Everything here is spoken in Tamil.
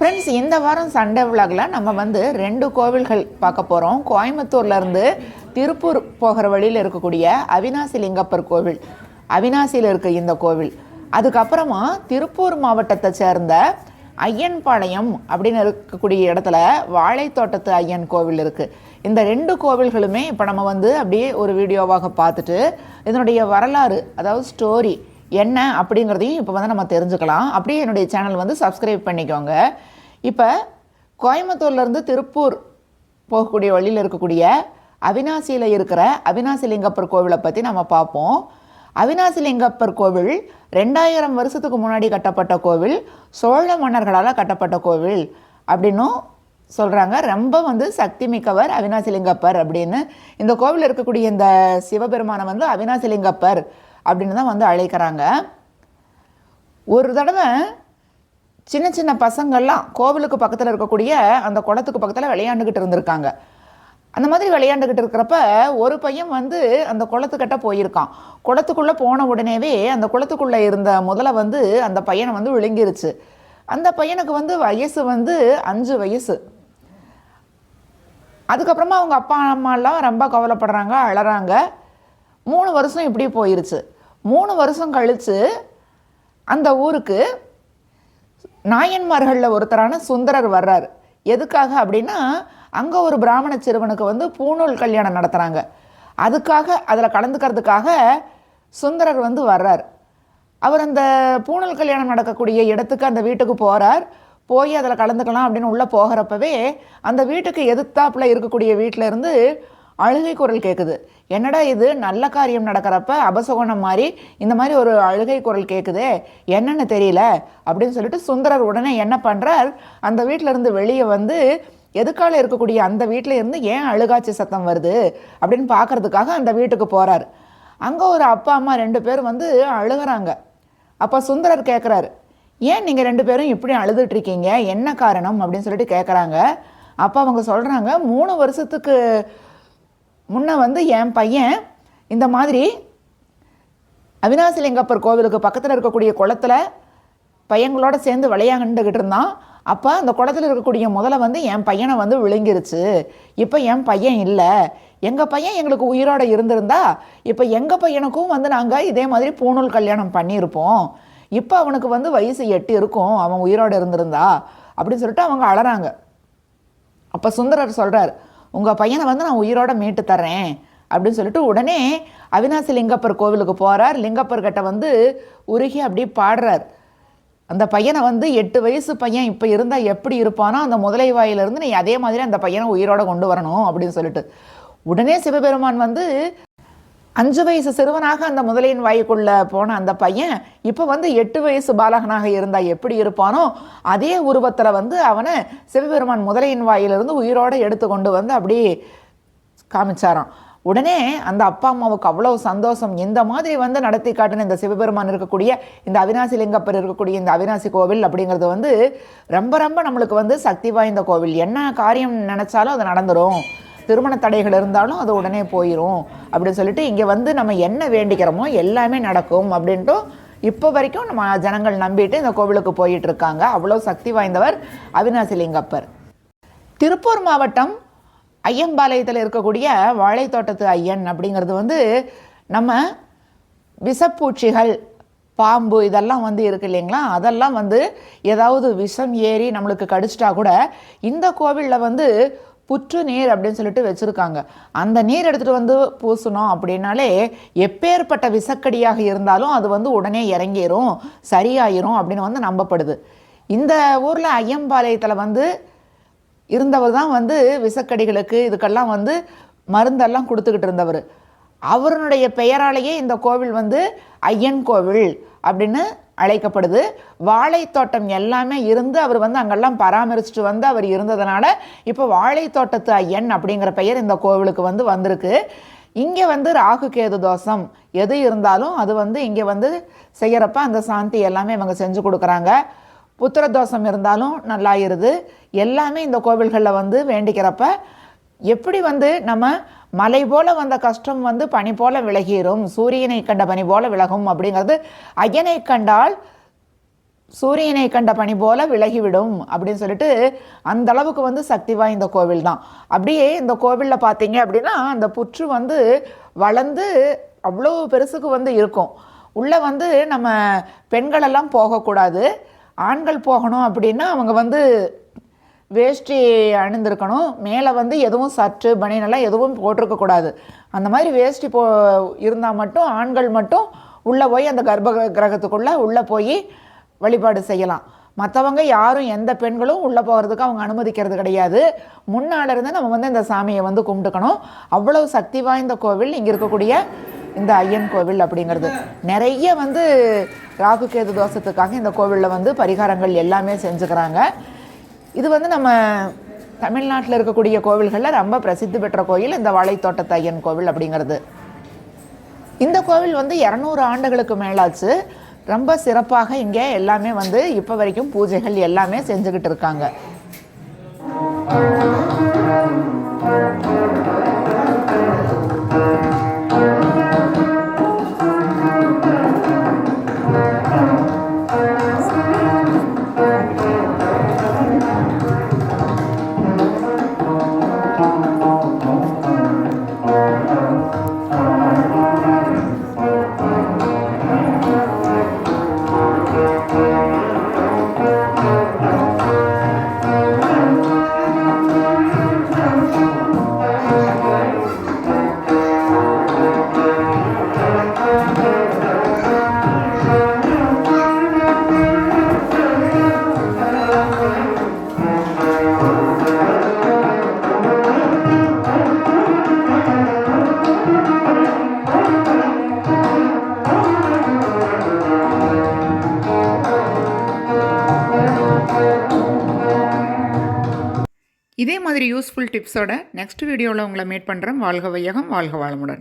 ஃப்ரெண்ட்ஸ் இந்த வாரம் சண்டே விலாகில் நம்ம வந்து ரெண்டு கோவில்கள் பார்க்க போகிறோம் கோயம்புத்தூர்லேருந்து திருப்பூர் போகிற வழியில் இருக்கக்கூடிய அவினாசி லிங்கப்பர் கோவில். அவினாசியில் இருக்க இந்த கோவில். அதுக்கப்புறமா திருப்பூர் மாவட்டத்தை சேர்ந்த ஐயன்பாளையம் அப்படின்னு இருக்கக்கூடிய இடத்துல வாழைத்தோட்டத்து ஐயன் கோவில் இருக்குது இந்த ரெண்டு கோவில்களுமே இப்போ நம்ம வந்து அப்படியே ஒரு வீடியோவாக பார்த்துட்டு இதனுடைய வரலாறு அதாவது ஸ்டோரி என்ன அப்படிங்கிறதையும் இப்போ வந்து நம்ம தெரிஞ்சுக்கலாம். அப்படியே என்னுடைய சேனல் வந்து சப்ஸ்கிரைப் பண்ணிக்கோங்க. இப்போ கோயம்புத்தூர்லேருந்து திருப்பூர் போகக்கூடிய வழியில் இருக்கக்கூடிய அவினாசியில் இருக்கிற அவினாசிலிங்கப்பர் கோவிலை பற்றி நம்ம பார்ப்போம். அவினாசிலிங்கப்பர் கோவில் ரெண்டாயிரம் வருஷத்துக்கு முன்னாடி கட்டப்பட்ட கோவில் சோழ மன்னர்களால் கட்டப்பட்ட கோவில் அப்படின்னும் சொல்கிறாங்க ரொம்ப வந்து சக்தி மிக்கவர் அவினாசிலிங்கப்பர் அப்படின்னு. இந்த கோவில் இருக்கக்கூடிய இந்த சிவபெருமானை வந்து அவினாசிலிங்கப்பர் அப்படின்னு தான் வந்து அழைக்கிறாங்க. ஒரு தடவை சின்ன சின்ன பசங்கள்லாம் கோவிலுக்கு பக்கத்தில் இருக்கக்கூடிய அந்த குளத்துக்கு பக்கத்தில் விளையாண்டுக்கிட்டு இருந்திருக்காங்க. அந்த மாதிரி விளையாண்டுக்கிட்டு இருக்கிறப்ப ஒரு பையன் வந்து அந்த குளத்துக்கிட்ட போயிருக்கான். குளத்துக்குள்ளே போன உடனேவே அந்த குளத்துக்குள்ளே இருந்த முதல்ல வந்து அந்த பையனை வந்து விழுங்கிருச்சு. அந்த பையனுக்கு வந்து வயசு வந்து அஞ்சு வயசு. அதுக்கப்புறமா அவங்க அப்பா அம்மாலாம் ரொம்ப கவலைப்படுறாங்க அழறாங்க. மூணு வருஷம் இப்படி போயிருச்சு. மூணு வருஷம் கழித்து அந்த ஊருக்கு நாயன்மார்களில் ஒருத்தரான சுந்தரர் வர்றார். எதுக்காக அப்படின்னா அங்கே ஒரு பிராமண சிறுவனுக்கு வந்து பூணூல் கல்யாணம் நடத்துகிறாங்க அதுக்காக அதில் கலந்துக்கிறதுக்காக சுந்தரர் வந்து வர்றார். அவர் அந்த பூணல் கல்யாணம் நடக்கக்கூடிய இடத்துக்கு அந்த வீட்டுக்கு போகிறார் போய் அதில் கலந்துக்கலாம் அப்படின்னு உள்ளே போகிறப்பவே அந்த வீட்டுக்கு எதிர்த்தாப்புல இருக்கக்கூடிய வீட்டில் இருந்து அழுகை குரல் கேட்குது என்னடா இது? நல்ல காரியம் நடக்கிறப்ப அபசகுணம் மாதிரி இந்த மாதிரி ஒரு அழுகை குரல் கேட்குதே என்னன்னு தெரியல அப்படின்னு சொல்லிட்டு சுந்தரர் உடனே என்ன பண்ணுறார் அந்த வீட்டிலேருந்து வெளியே வந்து எதுக்கால இருக்கக்கூடிய அந்த வீட்டில் இருந்து ஏன் அழுகாச்சி சத்தம் வருது அப்படின்னு பார்க்கறதுக்காக அந்த வீட்டுக்கு போகிறார் அங்கே ஒரு அப்பா அம்மா ரெண்டு பேரும் வந்து அழுகுறாங்க. அப்போ சுந்தரர் கேட்குறாரு ஏன் நீங்கள் ரெண்டு பேரும் இப்படி அழுதுட்ருக்கீங்க என்ன காரணம்? அப்படின்னு சொல்லிட்டு கேட்குறாங்க அப்போ அவங்க சொல்கிறாங்க மூணு வருஷத்துக்கு முன்ன வந்து என் பையன் இந்த மாதிரி அவினாசிலிங்கப்பர் கோவிலுக்கு பக்கத்தில் இருக்கக்கூடிய குளத்துல பையங்களோட சேர்ந்து விளையாண்டுக்கிட்டு இருந்தான். அப்போ அந்த குளத்துல இருக்கக்கூடிய முதல்ல வந்து என் பையனை வந்து விழுங்கிருச்சு. இப்போ என் பையன் இல்லை. எங்கள் பையன் எங்களுக்கு உயிரோட இருந்திருந்தா இப்போ எங்கள் பையனுக்கும் வந்து நாங்கள் இதே மாதிரி பூணூல் கல்யாணம் பண்ணியிருப்போம். இப்போ அவனுக்கு வந்து வயசு எட்டு இருக்கும். அவன் உயிரோட இருந்திருந்தா அப்படின்னு சொல்லிட்டு அவங்க அழறாங்க அப்போ சுந்தரர் சொல்கிறார் உங்கள் பையனை வந்து நான் உயிரோட மீட்டு தரேன் அப்படின்னு சொல்லிட்டு உடனே அவினாசி லிங்கப்பர் கோவிலுக்கு போகிறார் லிங்கப்பர்கிட்ட வந்து உருகி அப்படியே பாடுறார். அந்த பையனை வந்து எட்டு வயசு பையன் இப்போ இருந்தால் எப்படி இருப்பானோ அந்த முதலை வாயிலிருந்து நீ அதே மாதிரி அந்த பையனை உயிரோட கொண்டு வரணும் அப்படின்னு சொல்லிட்டு. உடனே சிவபெருமான் வந்து அஞ்சு வயசு சிறுவனாக அந்த முதலையின் வாய்க்குள்ள போன அந்த பையன் இப்போ வந்து எட்டு வயசு பாலகனாக இருந்தால் எப்படி இருப்பானோ அதே உருவத்தில் வந்து அவனை சிவபெருமான் முதலையின் வாயிலிருந்து உயிரோடு எடுத்து கொண்டு வந்து அப்படியே காமிச்சாராம். உடனே அந்த அப்பா அம்மாவுக்கு அவ்வளோ சந்தோஷம். இந்த மாதிரி வந்து நடத்தி காட்டின இந்த சிவபெருமான் இருக்கக்கூடிய இந்த அவினாசி லிங்கப்பர் இருக்கக்கூடிய இந்த அவினாசி கோவில் அப்படிங்கிறது வந்து ரொம்ப ரொம்ப நம்மளுக்கு வந்து சக்தி வாய்ந்த கோவில். என்ன காரியம் நினச்சாலும் அது நடந்துடும் திருமண தடைகள் இருந்தாலும் அது உடனே போயிடும் அப்படின்னு சொல்லிட்டு இங்கே வந்து நம்ம என்ன வேண்டிக்கிறோமோ எல்லாமே நடக்கும் அப்படின்ட்டு இப்போ வரைக்கும் நம்ம ஜனங்கள் நம்பிட்டு இந்த கோவிலுக்கு போயிட்டு இருக்காங்க. அவ்வளோ சக்தி வாய்ந்தவர் அவினாசிலிங்கப்பர் திருப்பூர் மாவட்டம் ஐயம்பாளையத்தில் இருக்கக்கூடிய வாழைத்தோட்டத்து ஐயன் அப்படிங்கிறது வந்து நம்ம விஷப்பூச்சிகள் பாம்பு இதெல்லாம் வந்து இருக்கு இல்லைங்களா? அதெல்லாம் வந்து ஏதாவது விஷம் ஏறி நம்மளுக்கு கடிச்சிட்டா கூட இந்த கோவிலில் வந்து புற்று நீர் அப்படின்னு சொல்லிட்டு வச்சுருக்காங்க. அந்த நீர் எடுத்துகிட்டு வந்து பூசணும் அப்படின்னாலே எப்பேற்பட்ட விசக்கடியாக இருந்தாலும் அது வந்து உடனே இறங்கிடும் சரியாயிரும் அப்படின்னு வந்து நம்பப்படுது. இந்த ஊரில் ஐயம்பாளையத்தில் வந்து இருந்தவர் தான் வந்து விசக்கடிகளுக்கு இதுக்கெல்லாம் வந்து மருந்தெல்லாம் கொடுத்துக்கிட்டு இருந்தவர். அவருடைய பெயராலேயே இந்த கோவில் வந்து ஐயன் கோவில் அப்படின்னு அழைக்கப்படுது. வாழைத்தோட்டம் எல்லாமே இருந்து அவர் வந்து அங்கெல்லாம் பராமரிச்சுட்டு வந்து அவர் இருந்ததுனால இப்போ வாழைத்தோட்டத்து ஐயன் அப்படிங்கிற பெயர் இந்த கோவிலுக்கு வந்து வந்திருக்கு. இங்கே வந்து ராகு கேது தோஷம். எது இருந்தாலும் அது வந்து இங்கே வந்து செய்கிறப்ப அந்த சாந்தி எல்லாமே இவங்க செஞ்சு கொடுக்குறாங்க. புத்திர தோஷம் இருந்தாலும் நல்லாயிருது. எல்லாமே இந்த கோவில்களில் வந்து வேண்டிக்கிறப்ப எப்படி வந்து நம்ம மலை போல வந்த கஷ்டம் வந்து பனி போல விலகிடும் சூரியனை கண்ட பனி போல விலகும் அப்படிங்கிறது ஐயனை கண்டால் சூரியனை கண்ட பனி போல விலகிவிடும் அப்படின்னு சொல்லிட்டு அந்த அளவுக்கு வந்து சக்தி வாய்ந்த கோவில் தான். அப்படியே இந்த கோவிலில் பார்த்தீங்க அப்படின்னா அந்த புற்று வந்து வளர்ந்து அவ்வளோ பெருசுக்கு வந்து இருக்கும். உள்ளே வந்து நம்ம பெண்களெல்லாம் போகக்கூடாது. ஆண்கள் போகணும் அப்படின்னா அவங்க வந்து வேஷ்டி அணிந்திருக்கணும். மேலே வந்து எதுவும் சற்று பனியனெல்லாம் எதுவும் போட்டிருக்கக்கூடாது அந்த மாதிரி வேஷ்டி போ இருந்தால் மட்டும் ஆண்கள் மட்டும் உள்ளே போய் அந்த கர்ப்ப கிரகத்துக்குள்ளே உள்ளே போய் வழிபாடு செய்யலாம். மற்றவங்க யாரும் எந்த பெண்களும் உள்ளே போகிறதுக்கு அவங்க அனுமதிக்கிறது கிடையாது. முன்னால் இருந்து நம்ம வந்து இந்த சாமியை வந்து கும்பிட்டுக்கணும். அவ்வளோ சக்தி வாய்ந்த கோவில் இங்கே இருக்கக்கூடிய இந்த ஐயன் கோவில் அப்படிங்கிறது. நிறைய வந்து ராகு கேது தோஷத்துக்காக இந்த கோவிலில் வந்து பரிகாரங்கள் எல்லாமே செஞ்சுக்கிறாங்க. இது வந்து நம்ம தமிழ்நாட்டில் இருக்கக்கூடிய கோவில்களில் ரொம்ப பிரசித்தி பெற்ற கோயில் இந்த வாழைத்தோட்டத்து ஐயன் கோவில் அப்படிங்கிறது. இந்த கோவில் வந்து இரநூறு ஆண்டுகளுக்கு மேலாச்சு. ரொம்ப சிறப்பாக இங்கே எல்லாமே வந்து இப்போ வரைக்கும் பூஜைகள் எல்லாமே செஞ்சுக்கிட்டு இருக்காங்க. இதே மாதிரி யூஸ்ஃபுல் டிப்ஸோட நெக்ஸ்ட் வீடியோவில் உங்களை மீட் பண்ணுறேன் வாழ்க வையகம் வாழ்க வாழமுடன்